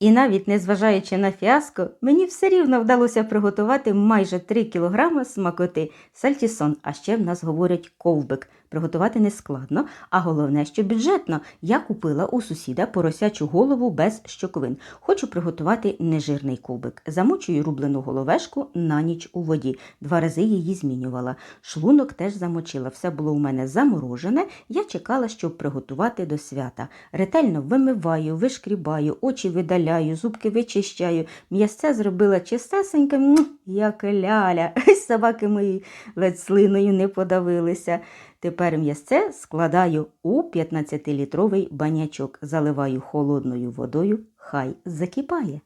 І навіть незважаючи на фіаско, мені все рівно вдалося приготувати майже 3 кілограми смакоти сальтісон, а ще в нас говорять ковбик. Приготувати не складно, а головне, що бюджетно. Я купила у сусіда поросячу голову без щоковин. Хочу приготувати нежирний ковбик. Замочую рублену головешку на ніч у воді. Два рази її змінювала. Шлунок теж замочила. Все було у мене заморожене. Я чекала, щоб приготувати до свята. Ретельно вимиваю, вишкрібаю, очі видаляю, зубки вичищаю. М'ясце зробила чистесеньке, як ляля. Собаки мої ледь слиною не подавилися. Тепер м'ясце складаю у 15-літровий банячок, заливаю холодною водою, хай закипає.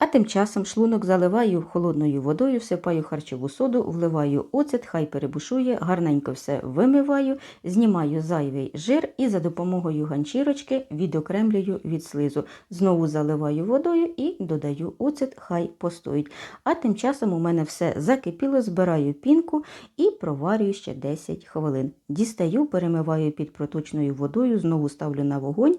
А тим часом шлунок заливаю холодною водою, всипаю харчову соду, вливаю оцет, хай перебушує, гарненько все вимиваю, знімаю зайвий жир і за допомогою ганчірочки відокремлюю від слизу. Знову заливаю водою і додаю оцет, хай постоїть. А тим часом у мене все закипіло, збираю пінку і проварюю ще 10 хвилин. Дістаю, перемиваю під проточною водою, знову ставлю на вогонь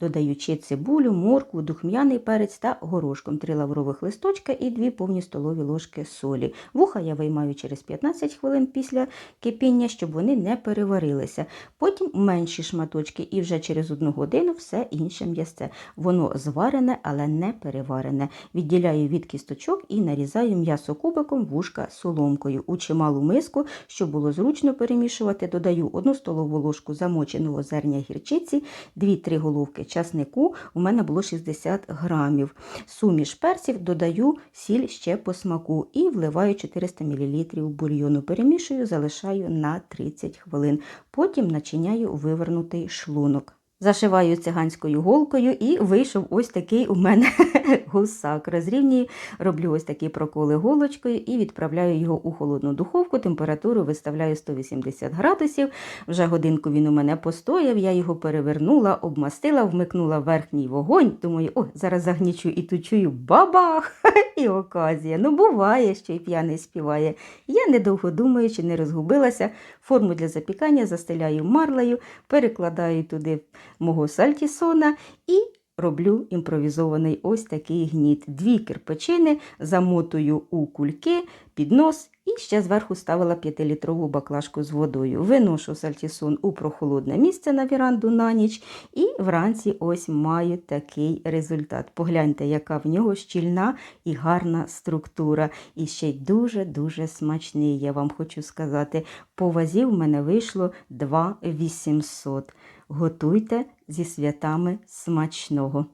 додаючи цибулю, моркву, духм'яний перець та горошком, три лаврових листочка і дві повні столові ложки солі. Вуха я виймаю через 15 хвилин після кипіння, щоб вони не переварилися. Потім менші шматочки і вже через одну годину все інше м'ясце. Воно зварене, але не переварене. Відділяю від кісточок і нарізаю м'ясо кубиком, вушка соломкою. У чималу миску, щоб було зручно перемішувати, додаю одну столову ложку замоченого зерня гірчиці, 2-3 головки часнику у мене було 60 грамів. Суміш перців додаю сіль ще по смаку і вливаю 400 мл бульйону. Перемішую, залишаю на 30 хвилин. Потім начиняю вивернутий шлунок. Зашиваю циганською голкою і вийшов ось такий у мене гусак. Розрівнюю, роблю ось такі проколи голочкою і відправляю його у холодну духовку. Температуру виставляю 180 градусів. Вже годинку він у мене постояв, я його перевернула, обмастила, вмикнула верхній вогонь. Думаю, о, зараз загнічу і тут чую бабах! І оказія. Ну, буває, що й п'яний співає. Я, недовго думаючи, не розгубилася. Форму для запікання застеляю марлею, перекладаю туди мого сальтісона і роблю імпровізований ось такий гніт. Дві кирпичини замотую у кульки під нос і ще зверху ставила 5-літрову баклажку з водою. Виношу сальтісон у прохолодне місце на віранду на ніч, і вранці ось маю такий результат. Погляньте, яка в нього щільна і гарна структура. І ще й дуже-дуже смачний, я вам хочу сказати. По вазі в мене вийшло 2800. Готуйте зі святами смачного.